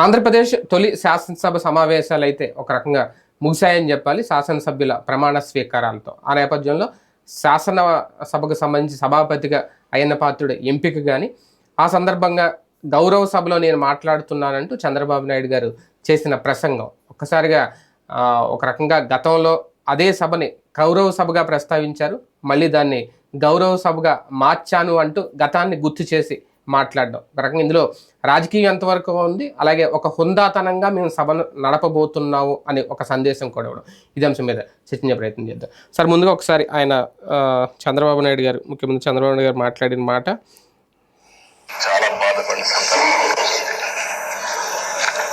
ఆంధ్రప్రదేశ్ తొలి శాసనసభ సమావేశాలు అయితే ఒక రకంగా ముగిశాయని చెప్పాలి. శాసనసభ్యుల ప్రమాణ స్వీకారాలతో ఆ నేపథ్యంలో శాసన సభకు సంబంధించి సభాపతిగా అయ్యన్న పాత్రుడు ఎంపిక కానీ ఆ సందర్భంగా గౌరవ సభలో నేను మాట్లాడుతున్నానంటూ చంద్రబాబు నాయుడు గారు చేసిన ప్రసంగం. ఒక్కసారిగా ఒక రకంగా గతంలో అదే సభని గౌరవ సభగా ప్రస్తావించారు. మళ్ళీ దాన్ని గౌరవ సభగా మార్చాను అంటూ గతాన్ని గుర్తు చేసి మాట్లాడడం. ఒక రకంగా ఇందులో రాజకీయం ఎంతవరకు ఉంది అలాగే ఒక హుందాతనంగా మేము సభను నడపబోతున్నాము అనే ఒక సందేశం కూడా ఇవ్వడం. ఇది అంశం మీద చర్చించే ప్రయత్నం చేద్దాం. సార్ ముందుగా ఒకసారి ఆయన చంద్రబాబు నాయుడు గారు ముఖ్యమంత్రి చంద్రబాబు నాయుడు గారు మాట్లాడిన మాట. చాలా బాధపడిన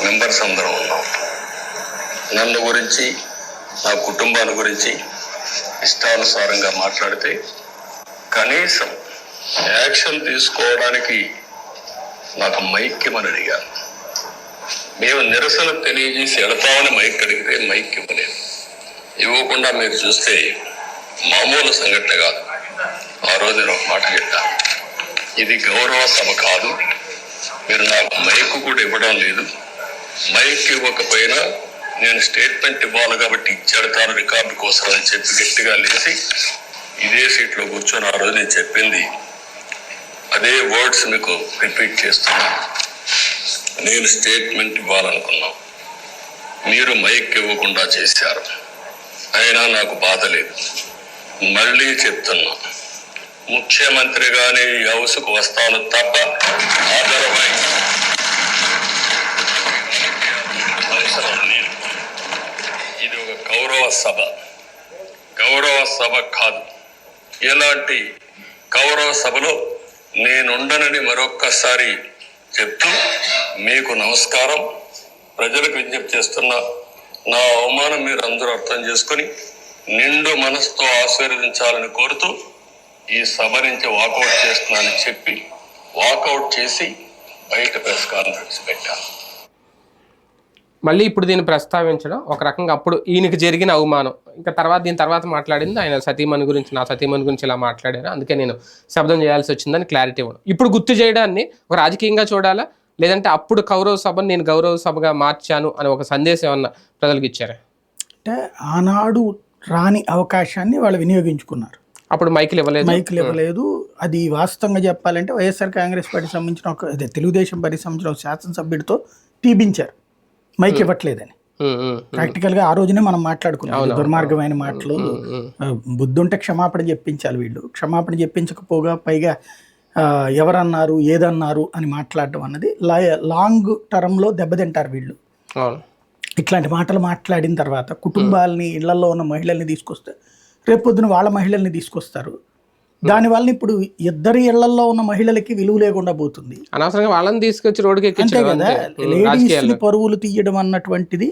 మెంబర్స్ అందరం ఉన్నాం. నన్ను గురించి నా కుటుంబాన్ని గురించి ఇష్టానుసారంగా మాట్లాడితే కనీసం యాక్షన్ తీసుకోవడానికి నాకు మైక్యమని అడిగాను మేము నిరసన తెలియజేసి వెళతామని మైక్ అడిగితే మైక్ ఇవ్వలేదు. ఇవ్వకుండా మీరు చూస్తే మామూలు సంఘటన కాదు. ఆ రోజు నేను ఒక మాట చెప్పాను. ఇది గౌరవ సభ కాదు. మీరు నాకు మైక్ కూడా ఇవ్వడం లేదు. మైక్ ఇవ్వకపోయినా నేను స్టేట్మెంట్ ఇవ్వాలి కాబట్టి ఇచ్చాడతాను రికార్డు కోసం అని చెప్పి గట్టిగా లేచి ఇదే సీట్లో కూర్చొని ఆ రోజు నేను చెప్పింది అదే వర్డ్స్ మీకు రిపీట్ చేస్తున్నాను నేను స్టేట్మెంట్ ఇవ్వాలనుకున్నాం. మీరు మైక్ ఇవ్వకుండా చేశారు. అయినా నాకు బాధ లేదు. మళ్ళీ చెప్తున్నా. ముఖ్యమంత్రిగానే ఈ హౌస్కు వస్తాను తప్ప ఆదరవై ఇది ఒక గౌరవ సభ. గౌరవ సభ కాదు. ఇలాంటి గౌరవ సభలో నేనుండనని మరొక్కసారి చెప్తూ మీకు నమస్కారం. ప్రజలకు విజ్ఞప్తి చేస్తున్న నా అవమానం మీరు అందరూ అర్థం చేసుకొని నిండు మనసుతో ఆశీర్వదించాలని కోరుతూ ఈ సభ నుంచి వాకౌట్ చేస్తున్నానని చెప్పి వాకౌట్ చేసి బయట ప్రెస్ కాన్ఫరెన్స్ పెట్టాను. మళ్ళీ ఇప్పుడు దీన్ని ప్రస్తావించడం ఒక రకంగా అప్పుడు ఈయనకి జరిగిన అవమానం. ఇంకా తర్వాత దీని తర్వాత మాట్లాడింది ఆయన సతీమణి గురించి నా సతీమణి గురించి ఇలా మాట్లాడారు. అందుకే నేను శబ్దం చేయాల్సి వచ్చిందని క్లారిటీ ఇవ్వడం ఇప్పుడు గుర్తు చేయడాన్ని ఒక రాజకీయంగా చూడాలా? లేదంటే అప్పుడు గౌరవ సభను నేను గౌరవ సభగా మార్చాను అని ఒక సందేశం ఏమన్నా ప్రజలకు ఇచ్చారా? అంటే ఆనాడు రాని అవకాశాన్ని వాళ్ళు వినియోగించుకున్నారు. అప్పుడు మైకులు ఇవ్వలేదు? మైకులు ఇవ్వలేదు. అది వాస్తవంగా చెప్పాలంటే వైఎస్ఆర్ కాంగ్రెస్ పార్టీ సంబంధించిన ఒక అదే తెలుగుదేశం పార్టీ సంబంధించిన ఒక శాసనసభ్యుడితో తీపించారు మైక్ ఇవ్వట్లేదని. ప్రాక్టికల్గా ఆ రోజునే మనం మాట్లాడుకున్నాం. దుర్మార్గమైన మాటలు బుద్ధుంటే క్షమాపణ చెప్పించాలి వీళ్ళు. క్షమాపణ చెప్పించకపోగా పైగా ఎవరన్నారు ఏదన్నారు అని మాట్లాడడం అన్నది లాంగ్ టర్మ్లో దెబ్బతింటారు వీళ్ళు. ఇట్లాంటి మాటలు మాట్లాడిన తర్వాత కుటుంబాలని ఇళ్ళలో ఉన్న మహిళల్ని తీసుకొస్తే రేపొద్దున వాళ్ళ మహిళల్ని తీసుకొస్తారు. దానివల్ల ఇప్పుడు ఇద్దరి ఇళ్ళలో ఉన్న మహిళలకి విలువ లేకుండా పోతుంది. అనవసరంగా వాళ్ళని తీసుకొచ్చి రోడ్డుకి అంతే కదా లేడీస్ని పరువులు తీయడం అన్నటువంటిది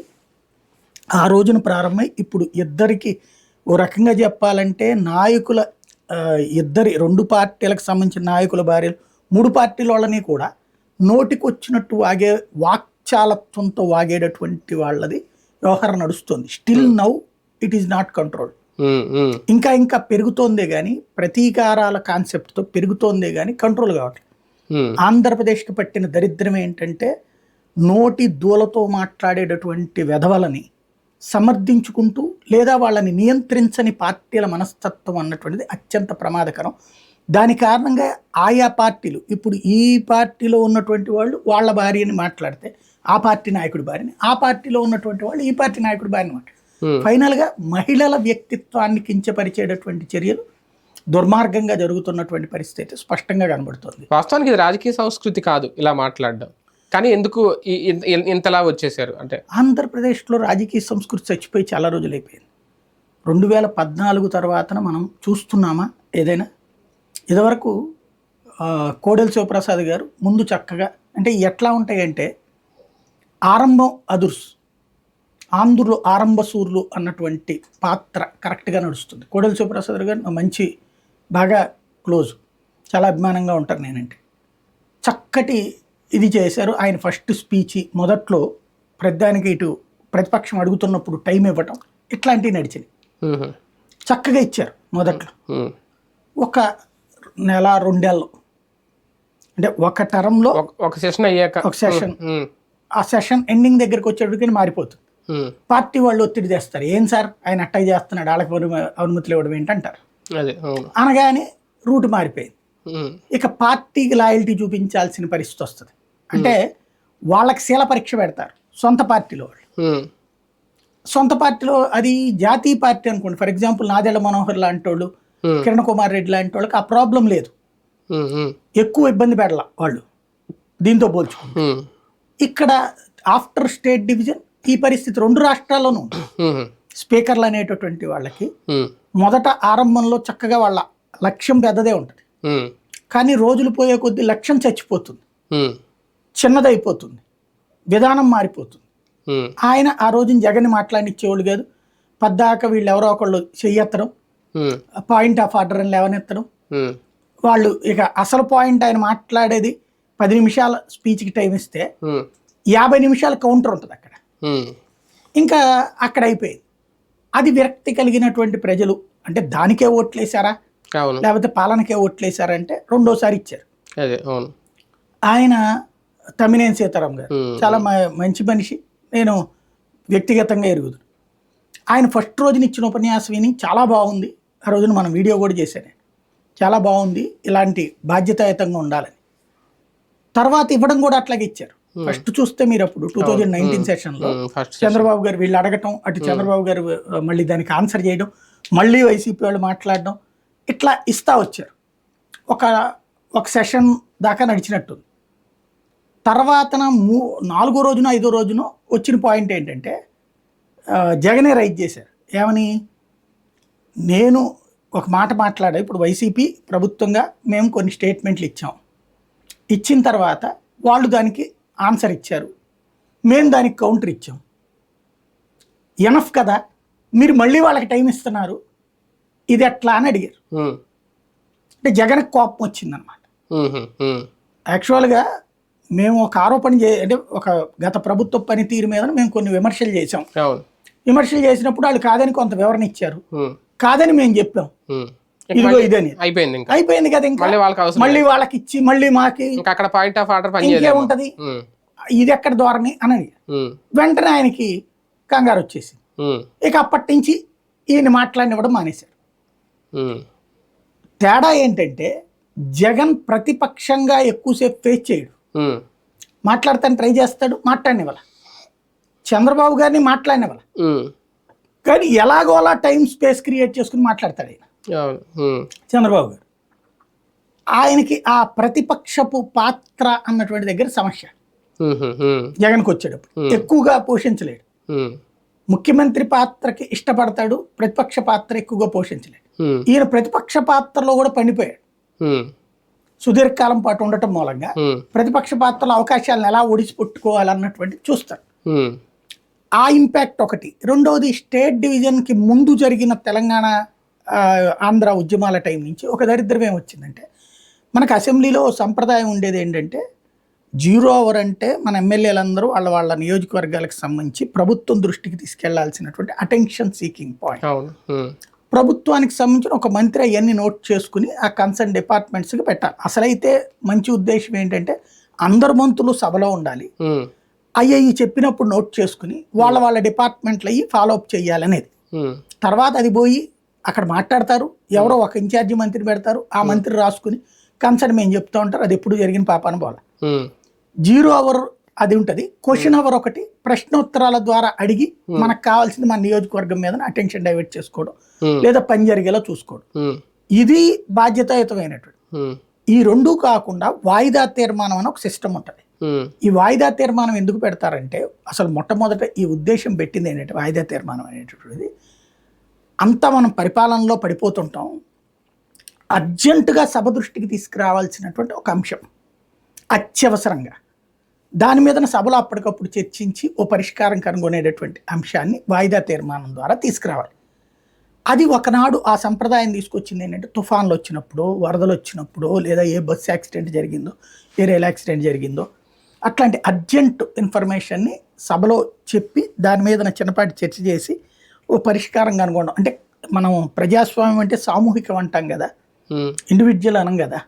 ఆ రోజున ప్రారంభమై ఇప్పుడు ఇద్దరికి ఓ రకంగా చెప్పాలంటే నాయకుల ఇద్దరి రెండు పార్టీలకు సంబంధించిన నాయకుల భార్యలు మూడు పార్టీల వాళ్ళని కూడా నోటికొచ్చినట్టు వాగే వాక్చాలత్వంతో వాగేటటువంటి వాళ్ళది వ్యవహారం నడుస్తుంది. Still now it is not control um, um, ఇంకా ఇంకా పెరుగుతోందే కానీ ప్రతీకారాల కాన్సెప్ట్తో పెరుగుతోందే కానీ కంట్రోల్ కావట్లేదు ఆంధ్రప్రదేశ్కి పట్టిన దరిద్రం ఏంటంటే నోటి దూలతో మాట్లాడేటటువంటి వెధవలని సమర్థించుకుంటూ లేదా వాళ్ళని నియంత్రించని పార్టీల మనస్తత్వం అన్నటువంటిది అత్యంత ప్రమాదకరం. దాని కారణంగా ఆయా పార్టీలు ఇప్పుడు ఈ పార్టీలో ఉన్నటువంటి వాళ్ళు వాళ్ళ భార్యని మాట్లాడితే ఆ పార్టీ నాయకుడి భార్యని ఆ పార్టీలో ఉన్నటువంటి వాళ్ళు ఈ పార్టీ నాయకుడి భార్యని మాట్లాడతారు ఉమ్. ఫైనల్గా మహిళల వ్యక్తిత్వాన్ని కించపరిచేటటువంటి చర్యలు దుర్మార్గంగా జరుగుతున్నటువంటి పరిస్థితి అయితే స్పష్టంగా కనబడుతుంది. వాస్తవానికి ఇది రాజకీయ సంస్కృతి కాదు ఇలా మాట్లాడడం. కానీ ఎందుకు ఇంతలా వచ్చేసారు అంటే ఆంధ్రప్రదేశ్లో రాజకీయ సంస్కృతి చచ్చిపోయి చాలా రోజులు అయిపోయింది రెండు వేల పద్నాలుగు తర్వాతన మనం చూస్తున్నామా ఏదైనా? ఇదివరకు కోడెల శివప్రసాద్ గారు ముందు చక్కగా అంటే ఎట్లా ఉంటాయంటే ఆరంభం అదుర్స్ ఆంధ్రులు ఆరంభ సూర్లు అన్నటువంటి పాత్ర కరెక్ట్గా నడుస్తుంది. కోడెల శివప్రసాద్ గారు నా మంచి బాగా క్లోజ్. చాలా అభిమానంగా ఉంటారు నేనంటే. చక్కటి ఇది చేశారు. ఆయన ఫస్ట్ స్పీచ్ మొదట్లో ప్రధానికి ఇటు ప్రతిపక్షం అడుగుతున్నప్పుడు టైం ఇవ్వటం ఇట్లాంటివి నడిచినాయి. ఉహు, చక్కగా ఇచ్చారు మొదట్లో. ఒక నెల రెండేళ్ళు. అంటే ఒక టర్మ్లో ఒక- సెషన్ అయ్యాక. ఒక సెషన్. ఆ సెషన్ ఎండింగ్ దగ్గరికి వచ్చేటికి మారిపోతుంది. పార్టీ వాళ్ళు ఒత్తిడి చేస్తారు ఏం సార్? ఆయన అట్టగా చేస్తున్నాడు. వాళ్ళకి అనుమ- అనుమతులు ఇవ్వడం ఏంటంటారు? అనగానే రూట్ మారిపోయింది. ఇక పార్టీకి లాయల్టీ చూపించాల్సిన పరిస్థితి వస్తుంది. అంటే వాళ్ళకి శీల పరీక్ష పెడతారు. సొంత పార్టీలో వాళ్ళు. సొంత పార్టీలో అది జాతీయ పార్టీ అనుకోండి. ఫర్ ఎగ్జాంపుల్ నాదెళ్ళ మనోహర్ లాంటి వాళ్ళు. కిరణ్ కుమార్ రెడ్డి లాంటి వాళ్ళకి ఆ ప్రాబ్లం లేదు. ఎక్కువ ఇబ్బంది పెడల వాళ్ళు. దీంతో పోల్చుకుంటే. ఉమ్, ఇక్కడ ఆఫ్టర్ స్టేట్ డివిజన్ ఈ పరిస్థితి రెండు రాష్ట్రాల్లోనూ స్పీకర్లు అనేటటువంటి వాళ్ళకి మొదట ఆరంభంలో చక్కగా వాళ్ళ లక్ష్యం పెద్దదే ఉంటుంది. కానీ రోజులు పోయే కొద్దీ లక్ష్యం చచ్చిపోతుంది. చిన్నదైపోతుంది. విధానం మారిపోతుంది. ఆయన ఆ రోజున జగన్ మాట్లాడిచ్చేవాళ్ళు కాదు. పద్దాక వీళ్ళు ఎవరో ఒకళ్ళు చెయ్యెత్తడం. పాయింట్ ఆఫ్ ఆర్డర్ అని లేవనెత్తడం. వాళ్ళు ఇక అసలు పాయింట్ ఆయన మాట్లాడేది పది నిమిషాల స్పీచ్కి టైం ఇస్తే యాభై నిమిషాల కౌంటర్ ఉంటుంది అక్కడ ఇంకా అక్కడ అయిపోయింది. అది విరక్తి కలిగినటువంటి ప్రజలు అంటే దానికే ఓట్లేశారా? లేకపోతే పాలనకే ఓట్లేశారంటే రెండోసారి ఇచ్చారు. ఆయన తమ్మినేని సీతారాం గారు. చాలా మంచి మనిషి. నేను వ్యక్తిగతంగా ఎరుగుదును. ఆయన ఫస్ట్ రోజున ఇచ్చిన ఉపన్యాసం విని చాలా బాగుంది. ఆ రోజున మనం వీడియో కూడా చేశాను. చాలా బాగుంది. ఇలాంటి బాధ్యతాయుతంగా ఉండాలని. తర్వాత ఇవ్వడం కూడా అట్లాగే ఇచ్చారు. ఫస్ట్ చూస్తే మీరు అప్పుడు టూ థౌజండ్ నైన్టీన్ సెషన్లో చంద్రబాబు గారు వీళ్ళు అడగటం అటు చంద్రబాబు గారు మళ్ళీ దానికి ఆన్సర్ చేయడం మళ్ళీ వైసీపీ వాళ్ళు మాట్లాడడం ఇట్లా ఇస్తా వచ్చారు. ఒక ఒక సెషన్ దాకా నడిచినట్టుంది. తర్వాతన మూ నాలుగో రోజున ఐదో రోజున వచ్చిన పాయింట్ ఏంటంటే జగనే రైట్ చేశారు. ఏమని? నేను ఒక మాట మాట్లాడా ఇప్పుడు వైసీపీ ప్రభుత్వంగా మేము కొన్ని స్టేట్మెంట్లు ఇచ్చాం. ఇచ్చిన తర్వాత వాళ్ళు దానికి ఆన్సర్ ఇచ్చారు. మేము దానికి కౌంటర్ ఇచ్చాం. ఎనఫ్ కదా మీరు మళ్ళీ వాళ్ళకి టైం ఇస్తున్నారు. ఇది ఎట్లా అని అడిగారు. అంటే జగన్కి కోపం వచ్చిందనమాట. యాక్చువల్గా మేము ఒక ఆరోపణ చే అంటే ఒక గత ప్రభుత్వ పనితీరు మీద మేము కొన్ని విమర్శలు చేసాం విమర్శలు చేసినప్పుడు వాళ్ళు కాదని కొంత వివరణ ఇచ్చారు. కాదని మేము చెప్పాం. ఇదిగో ఇదని అయిపోయింది ఇంకా. అయిపోయింది కదా ఇంకా. మళ్ళీ వాళ్ళకి అవసరం మళ్ళీ వాళ్ళకి ఇచ్చి మళ్ళీ మాకి ఇంకా అక్కడ పాయింట్ ఆఫ్ ఆర్డర్ ఇంకేముంటది ఉమ్, ఇది ఎక్కడ ధోరణి అని వెంటనే ఆయనకి కంగారు వచ్చేసింది. ఉమ్, ఇక అప్పటి నుంచి ఈయన మాట్లాడినవ్వడం మానేశారు. తేడా ఏంటంటే జగన్ ప్రతిపక్షంగా ఎక్కువసేపు ఫేస్ చేయడు. మాట్లాడతాను ట్రై చేస్తాడు మాట్లాడినవాళ్ళ చంద్రబాబు గారిని మాట్లాడినవాళ్ళ ఉమ్, కానీ ఎలాగోలా టైం స్పేస్ క్రియేట్ చేసుకుని మాట్లాడతాడు ఆయన. చంద్రబాబు గారు. ఆయనకి ఆ ప్రతిపక్షపు పాత్ర అన్నటువంటి దగ్గర సమస్య. జగన్కి వచ్చేటప్పుడు. ఎక్కువగా పోషించలేడు. ముఖ్యమంత్రి పాత్రకి ఇష్టపడతాడు ప్రతిపక్ష పాత్ర ఎక్కువగా పోషించలేడు. ఈయన ప్రతిపక్ష పాత్రలో కూడా పండిపోయాడు. సుదీర్ఘకాలం పాటు ఉండటం మూలంగా ప్రతిపక్ష పాత్రలో అవకాశాలను ఎలా ఒడిసిపెట్టుకోవాలన్నటువంటి చూస్తారు. ఆ ఇంపాక్ట్ ఒకటి. రెండవది స్టేట్ డివిజన్కి ముందు జరిగిన తెలంగాణ ఆంధ్ర ఉద్యమాల టైం నుంచి ఒక దరిద్రం ఏమొచ్చిందంటే మనకు అసెంబ్లీలో సంప్రదాయం ఉండేది ఏంటంటే జీరో అవర్ అంటే మన ఎమ్మెల్యేలందరూ వాళ్ళ వాళ్ళ నియోజకవర్గాలకు సంబంధించి ప్రభుత్వం దృష్టికి తీసుకెళ్ళాల్సినటువంటి అటెన్షన్ సీకింగ్ పాయింట్ ప్రభుత్వానికి సంబంధించిన ఒక మంత్రి అవన్నీ నోట్ చేసుకుని ఆ కన్సర్న్ డిపార్ట్మెంట్స్కి పెట్టాలి. అసలైతే మంచి ఉద్దేశం ఏంటంటే అందరు మంత్రులు సభలో ఉండాలి. అయ్యి చెప్పినప్పుడు నోట్ చేసుకుని వాళ్ళ వాళ్ళ డిపార్ట్మెంట్లు అయ్యి ఫాలో అప్ చేయాలనేది తర్వాత అది పోయి అక్కడ మాట్లాడతారు ఎవరో ఒక ఇన్ఛార్జి మంత్రి పెడతారు ఆ మంత్రి రాసుకుని కన్సర్న్ మేము చెప్తా ఉంటారు అది ఎప్పుడు జరిగిన పాపాన ఉమ్, జీరో అవర్ అది ఉంటుంది. క్వశ్చన్ అవర్ ఒకటి ప్రశ్నోత్తరాల ద్వారా అడిగి మనకు కావాల్సింది మన నియోజకవర్గం మీద అటెన్షన్ డైవర్ట్ చేసుకోవడం లేదా పని జరిగేలా చూసుకోవడం. ఇది బాధ్యతాయుతమైనటువంటి ఈ రెండు కాకుండా వాయిదా తీర్మానం అని ఒక సిస్టమ్ ఉంటుంది. ఈ వాయిదా తీర్మానం ఎందుకు పెడతారంటే అసలు మొట్టమొదట ఈ ఉద్దేశం పెట్టింది ఏంటంటే వాయిదా తీర్మానం అనేటటువంటిది అంతా మనం పరిపాలనలో పడిపోతుంటాం. అర్జెంటుగా సభ దృష్టికి తీసుకురావాల్సినటువంటి ఒక అంశం. అత్యవసరంగా. దాని మీద సభలో అప్పటికప్పుడు చర్చించి ఓ పరిష్కారం కనుగొనేటటువంటి అంశాన్ని వాయిదా తీర్మానం ద్వారా తీసుకురావాలి. అది ఒకనాడు ఆ సంప్రదాయం తీసుకొచ్చింది ఏంటంటే తుఫాన్లు వచ్చినప్పుడు వరదలు వచ్చినప్పుడు లేదా ఏ బస్సు యాక్సిడెంట్ జరిగిందో ఏ రైల్ యాక్సిడెంట్ జరిగిందో అట్లాంటి అర్జెంట్ ఇన్ఫర్మేషన్ని సభలో చెప్పి దాని మీద చిన్నపాటి చర్చ చేసి పరిష్కారం కనుగొనడం అంటే మనం ప్రజాస్వామ్యం అంటే సామూహికం అంటాం కదా. ఇండివిజువల్ అనం కదా.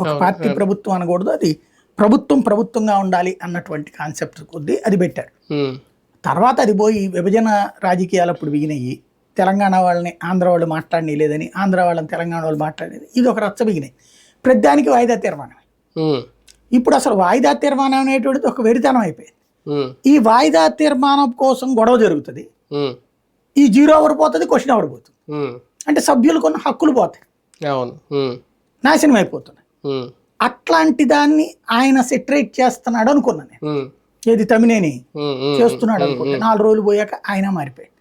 ఒక పార్టీ ప్రభుత్వం అనకూడదు. అది ప్రభుత్వం ప్రభుత్వంగా ఉండాలి అన్నటువంటి కాన్సెప్ట్ కొద్దీ అది పెట్టారు. తర్వాత అది పోయి విభజన రాజకీయాలు అప్పుడు బిగినాయి. తెలంగాణ వాళ్ళని ఆంధ్ర వాళ్ళు మాట్లాడని లేదని ఆంధ్ర వాళ్ళని తెలంగాణ వాళ్ళు మాట్లాడేది ఇది ఒక రచ్చ బిగినాయి. ప్రతిదానికి వాయిదా తీర్మానం ఇప్పుడు అసలు వాయిదా తీర్మానం అనేటువంటిది ఒక వెరితనం అయిపోయింది. ఈ వాయిదా తీర్మానం కోసం గొడవ జరుగుతుంది. ఈ జీరో అవర్ పోతుంది క్వశ్చన్ అవర్ పోతుంది. అంటే సభ్యులు కొన్ని హక్కులు పోతాయి. అవును. నాశనం అయిపోతున్నాయి అట్లాంటి దాన్ని ఆయన సెటరేట్ చేస్తున్నాడు అనుకున్నాను నేను. ఏది తమినేని చేస్తున్నాడు అనుకుంటే నాలుగు రోజులు పోయాక ఆయన మారిపోయాడు.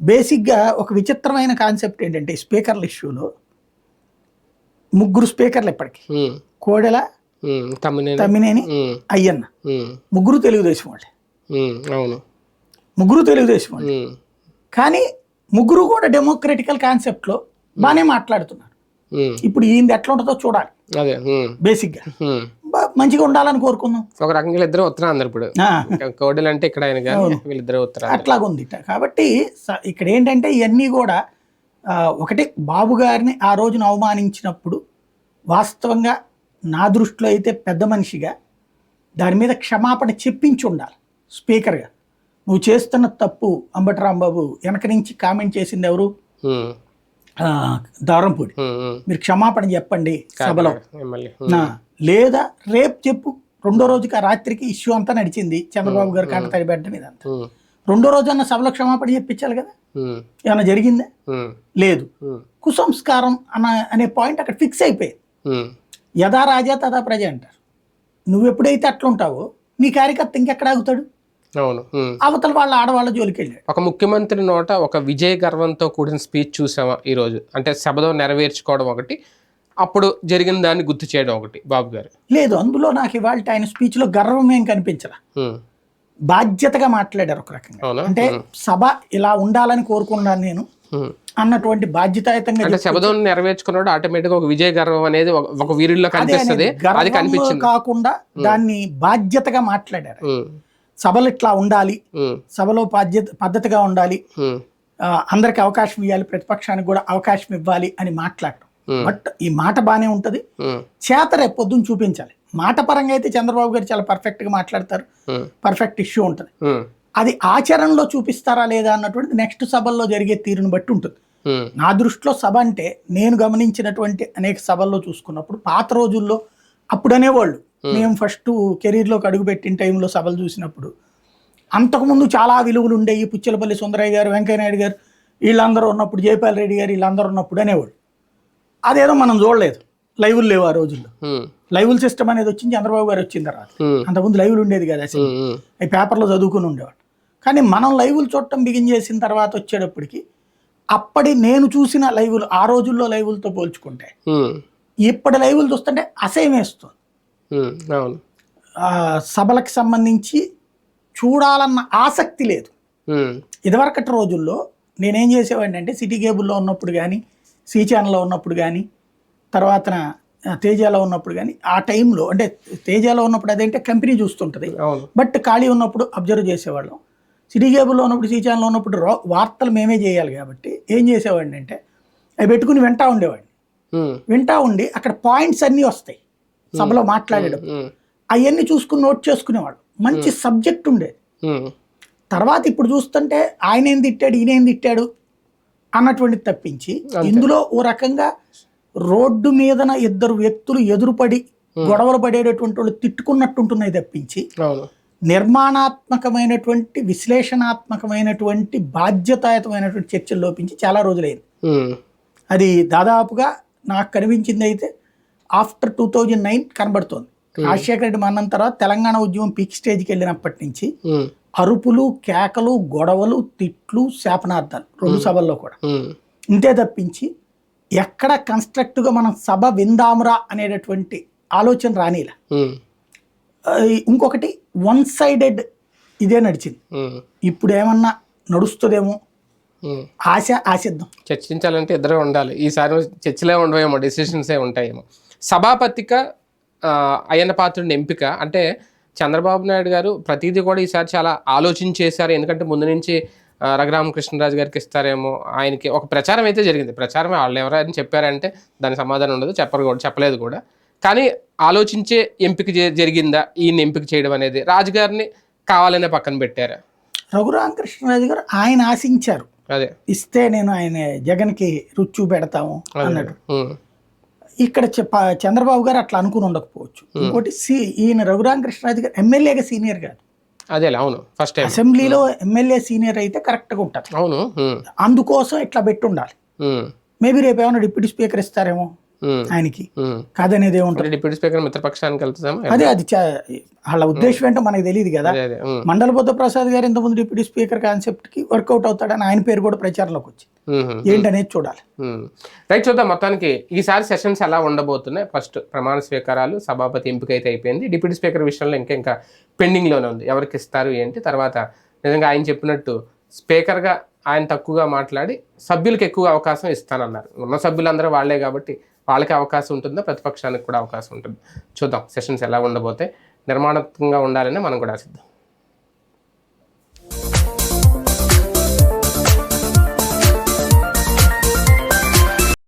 బేసిక్గా ఒక విచిత్రమైన కాన్సెప్ట్ ఏంటంటే స్పీకర్ల ఇష్యూలో ముగ్గురు స్పీకర్లు ఇప్పటికి కోడెల తమ్మినేని అయ్యన్న. ముగ్గురు తెలుగుదేశం వాళ్ళే. ముగ్గురు తెలుగుదేశం వాళ్ళే. కానీ ముగ్గురు కూడా డెమోక్రటికల్ కాన్సెప్ట్లో బాగానే మాట్లాడుతున్నారు. ఇప్పుడు ఈయన ఎట్లా ఉంటుందో చూడాలి. అదే బేసిక్గా మంచిగా ఉండాలని కోరుకుందాం. ఒక రకంగా వీళ్ళిద్దరు ఉత్తరాంధ్ర అందరు ఇప్పుడు. కోడలు అంటే ఇక్కడ ఆయన వీళ్ళిద్దరు ఉత్తరాంధ్ర అట్లాగుంది. కాబట్టి ఇక్కడ ఏంటంటే ఇవన్నీ కూడా ఒకటి బాబు గారిని ఆ రోజున అవమానించినప్పుడు వాస్తవంగా నా దృష్టిలో అయితే పెద్ద మనిషిగా దాని మీద క్షమాపణ చెప్పించి ఉండాలి స్పీకర్గా. నువ్వు చేస్తున్న తప్పు అంబటి రాంబాబు వెనక నుంచి కామెంట్ చేసింది ఎవరు? దారంపూడి. మీరు క్షమాపణ చెప్పండి సభలో. లేదా రేపు చెప్పు రెండో రోజుకి ఆ రాత్రికి ఇష్యూ అంతా నడిచింది చంద్రబాబు గారు కాట తడిబెట్టడం ఇదంతా. ఉమ్, రెండో రోజు అన్న సభలో క్షమాపణ చెప్పించాలి కదా? ఉమ్, ఏమైనా జరిగిందా? లేదు. కుసంస్కారం అన్న అనే పాయింట్ అక్కడ ఫిక్స్ అయిపోయింది. యథా రాజా తదా ప్రజ అంటారు. నువ్వు ఎప్పుడైతే అట్లుంటావో నీ కార్యకర్త ఇంకెక్కడ ఆగుతాడు? అవును. అవతల వాళ్ళ ఆడవాళ్ళ జోలికి వెళ్ళాడు ఒక ముఖ్యమంత్రి నోట ఒక విజయ గర్వంతో కూడిన స్పీచ్ చూసామా ఈరోజు అంటే సభలో నెరవేర్చుకోవడం ఒకటి అప్పుడు జరిగిన దాన్ని గుర్తు చేయడం ఒకటి బాబు గారు. లేదు అందులో నాకు ఇవాళ ఆయన స్పీచ్లో గర్వం ఏం కనిపించలా? ఉమ్, బాధ్యతగా మాట్లాడారు ఒక రకంగా. అంటే సభ ఇలా ఉండాలని కోరుకున్నాను నేను. అన్నటువంటి బాధ్యతాయుతంగా అంటే నెరవేర్చుకున్నాడు ఆటోమేటిక్ ఒక విజయ గర్వం అనేది ఒక- వీరుల్లో కనిపిస్తుంది. అది కనిపించింది. కాకుండా దాన్ని బాధ్యతగా మాట్లాడారు. సభలు ఇట్లా ఉండాలి. సభలో బాధ్యత పద్ధతిగా ఉండాలి. అందరికి అవకాశం ఇవ్వాలి ప్రతిపక్షానికి కూడా అవకాశం ఇవ్వాలి అని మాట్లాడటం. బట్ ఈ మాట బాగానే ఉంటుంది. చేత రేపు పొద్దున్న చూపించాలి. మాట పరంగా అయితే చంద్రబాబు గారు చాలా పర్ఫెక్ట్గా మాట్లాడతారు. ఉమ్, పర్ఫెక్ట్ ఇష్యూ ఉంటుంది. అది ఆచరణలో చూపిస్తారా లేదా అన్నటువంటిది నెక్స్ట్ సభల్లో జరిగే తీరును బట్టి ఉంటుంది. నా దృష్టిలో సభ అంటే నేను గమనించినటువంటి అనేక సభల్లో చూసుకున్నప్పుడు పాత రోజుల్లో అప్పుడు అనేవాళ్ళు మేము ఫస్ట్ కెరీర్లోకి అడుగుపెట్టిన టైంలో సభలు చూసినప్పుడు అంతకుముందు చాలా విలువలు ఉండేవి పుచ్చలపల్లి సుందరయ్య గారు వెంకయ్యనాయుడు గారు వీళ్ళందరూ ఉన్నప్పుడు జయపాల్ రెడ్డి గారు వీళ్ళందరూ ఉన్నప్పుడు అనేవాళ్ళు. అదేదో మనం చూడలేదు. లైవ్లు లేవు ఆ రోజుల్లో. లైవ్ల సిస్టమ్ అనేది వచ్చింది చంద్రబాబు గారు వచ్చిన తర్వాత. అంతకుముందు లైవ్లు ఉండేది కదా అసలు అవి పేపర్లో చదువుకుని ఉండేవాడు కానీ మనం లైవ్లు చూడటం బిగిన్ చేసిన తర్వాత వచ్చేటప్పటికి అప్పటి నేను చూసిన లైవ్లు ఆ రోజుల్లో లైవ్లతో పోల్చుకుంటే ఇప్పటి లైవ్లు చూస్తుంటే అసహ్యం వేస్తుంది ఉమ్, అవును. సభలకు సంబంధించి చూడాలన్న ఆసక్తి లేదు. ఇదివరకటి రోజుల్లో నేనేం చేసేవాడిని అంటే సిటీ కేబుల్లో ఉన్నప్పుడు కానీ సి ఛానల్లో ఉన్నప్పుడు కానీ తర్వాత తేజాలో ఉన్నప్పుడు కానీ ఆ టైంలో అంటే తేజాలో ఉన్నప్పుడు అదేంటే కంపెనీ చూస్తుంటుంది. బట్ ఖాళీ ఉన్నప్పుడు అబ్జర్వ్ చేసేవాళ్ళం. సిటీ కేబుల్లో ఉన్నప్పుడు సి ఛానల్లో ఉన్నప్పుడు వార్తలు మేమే చేయాలి కాబట్టి ఏం చేసేవాడిని అంటే అవి పెట్టుకుని వింటా ఉండేవాడిని. వింటా ఉండి అక్కడ పాయింట్స్ అన్నీ వస్తాయి. సభలో మాట్లాడేటప్పుడు ఉమ్, అవన్నీ చూసుకుని నోట్ చేసుకునేవాడు. మంచి సబ్జెక్ట్ ఉండేది ఉమ్, తర్వాత ఇప్పుడు చూస్తుంటే ఆయన ఏం తిట్టాడు ఈయన ఏం తిట్టాడు అన్నటువంటిది తప్పించి ఇందులో ఓ రకంగా రోడ్డు మీదన ఇద్దరు వ్యక్తులు ఎదురుపడి గొడవలు పడేటటువంటి వాళ్ళు తిట్టుకున్నట్టుంటున్నాయి తప్పించి నిర్మాణాత్మకమైనటువంటి విశ్లేషణాత్మకమైనటువంటి బాధ్యతాయుతమైనటువంటి చర్చలు లోపించి చాలా రోజులైంది. అది దాదాపుగా నాకు కనిపించింది అయితే ఆఫ్టర్ టూ థౌజండ్ నైన్ కనబడుతోంది. రాజశేఖర రెడ్డి మరణం తర్వాత తెలంగాణ ఉద్యమం పీక్ స్టేజ్కి వెళ్ళినప్పటి నుంచి అరుపులు కేకలు గొడవలు తిట్లు శాపనార్థాలు రెండు సభల్లో కూడా. ఇంతే తప్పించి ఎక్కడ కన్స్ట్రక్ట్గా మనం సభ విందామురా అనేటటువంటి ఆలోచన రానిలా. ఇంకొకటి వన్ సైడెడ్ ఇదే నడిచింది. ఇప్పుడు ఏమన్నా నడుస్తుందేమో. ఆశ ఆశిద్దాం. చర్చించాలంటే ఇద్దరే ఉండాలి. ఈసారి చర్చలే ఉండవేమో డెసిషన్సే ఉంటాయేమో. సభాపతిక అయ్యన్న పాత్రుడిని ఎంపిక. అంటే చంద్రబాబు నాయుడు గారు ప్రతిదీ కూడా ఈసారి చాలా ఆలోచించి చేశారు. ఎందుకంటే ముందు నుంచి రఘురామకృష్ణరాజు గారికి ఇస్తారేమో ఆయనకి ఒక ప్రచారం అయితే జరిగింది. ప్రచారం వాళ్ళు ఎవరైనా చెప్పారంటే దాని సమాధానం ఉండదు చెప్పరు కూడా చెప్పలేదు కూడా. కానీ ఆలోచించే ఎంపిక జరిగిందా? ఈయన ఎంపిక చేయడం అనేది రాజుగారిని కావాలనే పక్కన పెట్టారా. రఘురామకృష్ణరాజు గారు ఆయన ఆశించారు. ఇస్తే నేను ఆయన జగన్కి రుచి పెడతాము అన్నాడు. ఇక్కడ చంద్రబాబు గారు అట్లా అనుకుని ఉండకపోవచ్చు. ఇంకోటి సి ఈయన రఘురామకృష్ణరాజు గారు ఎమ్మెల్యేగా సీనియర్ కాదు. అదేలే అవును. ఫస్ట్ అసెంబ్లీలో ఎమ్మెల్యే సీనియర్ అయితే కరెక్ట్గా ఉంటారు. అవును అందుకోసం ఇట్లా పెట్టి ఉండాలి ఉమ్, మేబీ రేపు ఏమైనా డిప్యూటీ స్పీకర్ ఇస్తారేమో. ఆయనకి. కాదనేది ఏముంటుంది? డిప్యూటీ స్పీకర్ మిత్రపక్షానికి అదే అది వాళ్ళ ఉద్దేశం ఏంటో మనకు తెలియదు కదా. మండల బుద్ధ ప్రసాద్ గారు ఇంతకుముందు డిప్యూటీ స్పీకర్ కాన్సెప్ట్కి వర్కౌట్ అవుతాడని ఆయన పేరు కూడా ప్రచారంలోకి వచ్చింది. ఏంటనేది చూడాలి. రైట్ చూద్దాం మొత్తానికి. ఈసారి సెషన్స్ ఎలా ఉండబోతున్నాయి? ఫస్ట్ ప్రమాణ స్వీకారాలు సభాపతి ఎంపిక అయితే అయిపోయింది. డిప్యూటీ స్పీకర్ విషయంలో ఇంకా ఇంకా పెండింగ్లోనే ఉంది. ఎవరికి ఇస్తారు ఏంటి? తర్వాత నిజంగా ఆయన చెప్పినట్టు స్పీకర్గా ఆయన తక్కువగా మాట్లాడి సభ్యులకు ఎక్కువ అవకాశం ఇస్తానన్నారు. ఉన్న సభ్యులందరూ వాళ్ళే కాబట్టి వాళ్ళకి అవకాశం ఉంటుందో? ప్రతిపక్షానికి కూడా అవకాశం ఉంటుంది. చూద్దాం. సెషన్స్ ఎలా ఉండబోతే నిర్మాణాత్మకంగా ఉండాలని మనం కూడా ఆశిద్దాం.